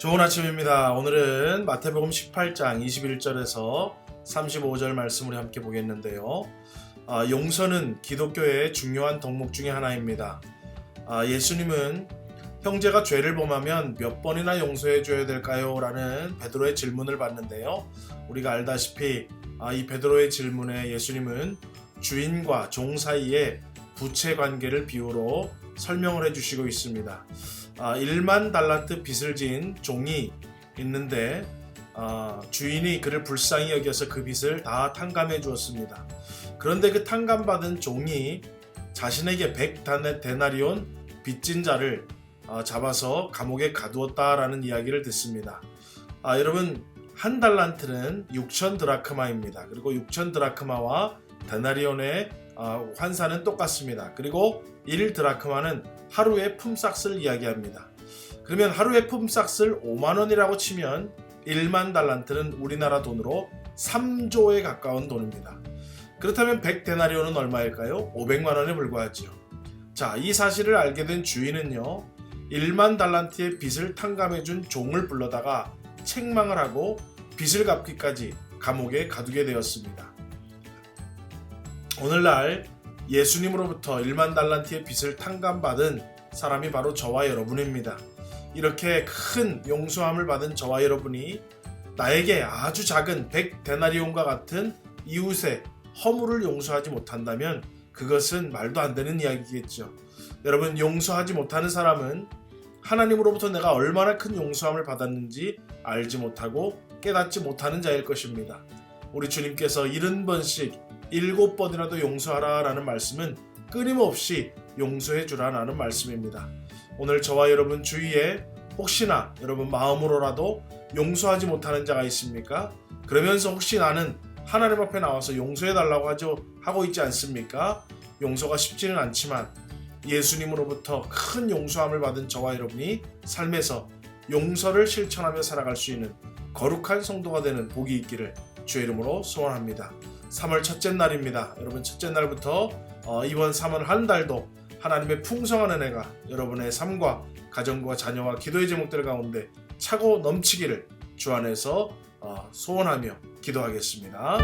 좋은 아침입니다. 오늘은 마태복음 18장 21절에서 35절 말씀을 함께 보겠는데요. 아, 용서는 기독교의 중요한 덕목 중의 하나입니다. 아, 예수님은 형제가 죄를 범하면 몇 번이나 용서해 줘야 될까요? 라는 베드로의 질문을 받는데요. 우리가 알다시피 아, 이 베드로의 질문에 예수님은 주인과 종 사이의 부채 관계를 비유로 설명을 해주시고 있습니다. 아, 1만 달란트 빚을 지은 종이 있는데 아, 주인이 그를 불쌍히 여겨서 그 빚을 다 탕감해 주었습니다. 그런데 그 탕감받은 종이 자신에게 100 데나리온 빚진 자를 아, 잡아서 감옥에 가두었다라는 이야기를 듣습니다. 아, 여러분 한 달란트는 6천 드라크마입니다. 그리고 6천 드라크마와 데나리온의 아, 환산은 똑같습니다. 그리고 1 드라크마는 하루의 품삯을 이야기합니다. 그러면 하루의 품삯을 5만 원이라고 치면 1만 달란트는 우리나라 돈으로 3조에 가까운 돈입니다. 그렇다면 100 데나리온은 얼마일까요? 500만 원에 불과하지요. 자, 이 사실을 알게 된 주인은요. 1만 달란트의 빚을 탕감해 준 종을 불러다가 책망을 하고 빚을 갚기까지 감옥에 가두게 되었습니다. 오늘날 예수님으로부터 1만 달란트의 빚을 탕감받은 사람이 바로 저와 여러분입니다. 이렇게 큰 용서함을 받은 저와 여러분이 나에게 아주 작은 100 데나리온과 같은 이웃의 허물을 용서하지 못한다면 그것은 말도 안 되는 이야기겠죠. 여러분 용서하지 못하는 사람은 하나님으로부터 내가 얼마나 큰 용서함을 받았는지 알지 못하고 깨닫지 못하는 자일 것입니다. 우리 주님께서 70번씩 7번이라도 용서하라 라는 말씀은 끊임없이 용서해 주라 라는 말씀입니다. 오늘 저와 여러분 주위에 혹시나 여러분 마음으로라도 용서하지 못하는 자가 있습니까? 그러면서 혹시 나는 하나님 앞에 나와서 용서해 달라고 하죠 하고 있지 않습니까? 용서가 쉽지는 않지만 예수님으로부터 큰 용서함을 받은 저와 여러분이 삶에서 용서를 실천하며 살아갈 수 있는 거룩한 성도가 되는 복이 있기를 주의 이름으로 소원합니다. 3월 첫째 날입니다. 여러분 첫째 날부터 어, 이번 3월 한 달도 하나님의 풍성한 은혜가 여러분의 삶과 가정과 자녀와 기도의 제목들 가운데 차고 넘치기를 주 안에서 어, 소원하며 기도하겠습니다.